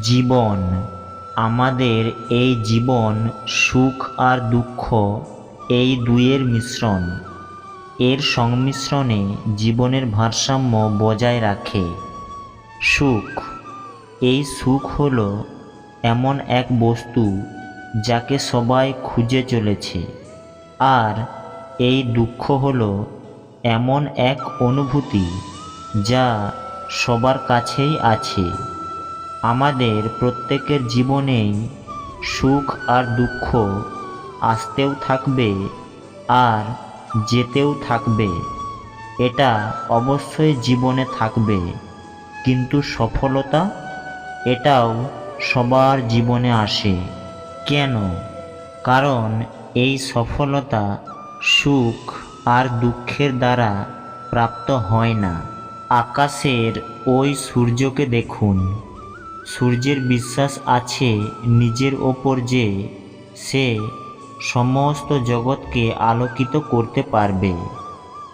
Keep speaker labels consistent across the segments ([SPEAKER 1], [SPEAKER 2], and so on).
[SPEAKER 1] জীবন, আমাদের এই জীবন সুখ আর দুঃখ, এই দুইয়ের মিশ্রণ। এর সংমিশ্রণে জীবনের ভারসাম্য বজায় রাখে। সুখ, এই সুখ হলো এমন এক বস্তু যাকে সবাই খুঁজে চলেছে। আর এই দুঃখ হলো এমন এক অনুভূতি যা সবার কাছেই আছে। আমাদের প্রত্যেকের জীবনেই সুখ আর দুঃখ আসতেও থাকবে আর যেতেও থাকবে। এটা অবশ্যই জীবনে থাকবে। কিন্তু সফলতা? এটাও সবার জীবনে আসে। কেন? কারণ এই সফলতা সুখ আর দুঃখের দ্বারা প্রাপ্ত হয় না। আকাশের ওই সূর্যকে দেখুন। সূর্যের বিশ্বাস আছে নিজের ওপর যে সে সমস্ত জগৎকে আলোকিত করতে পারবে।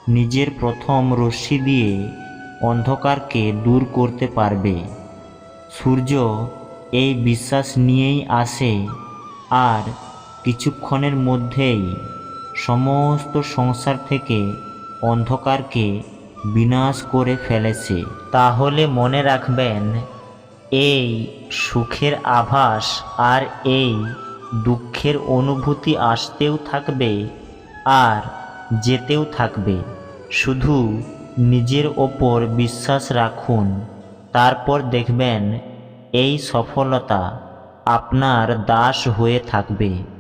[SPEAKER 1] নিজের প্রথম রশ্মি দিয়ে অন্ধকারকে দূর করতে পারবে। সূর্য এই বিশ্বাস নিয়েই আসে আর কিছুক্ষণের মধ্যেই সমস্ত সংসার থেকে অন্ধকারকে বিনাশ করে ফেলেছে। তাহলে মনে রাখবেন এই সুখের আভাস আর এই দুঃখের অনুভূতি আসতেও থাকবে আর যেতেও থাকবে। শুধু নিজের ওপর বিশ্বাস রাখুন। তারপর দেখবেন এই সফলতা আপনার দাস হয়ে থাকবে।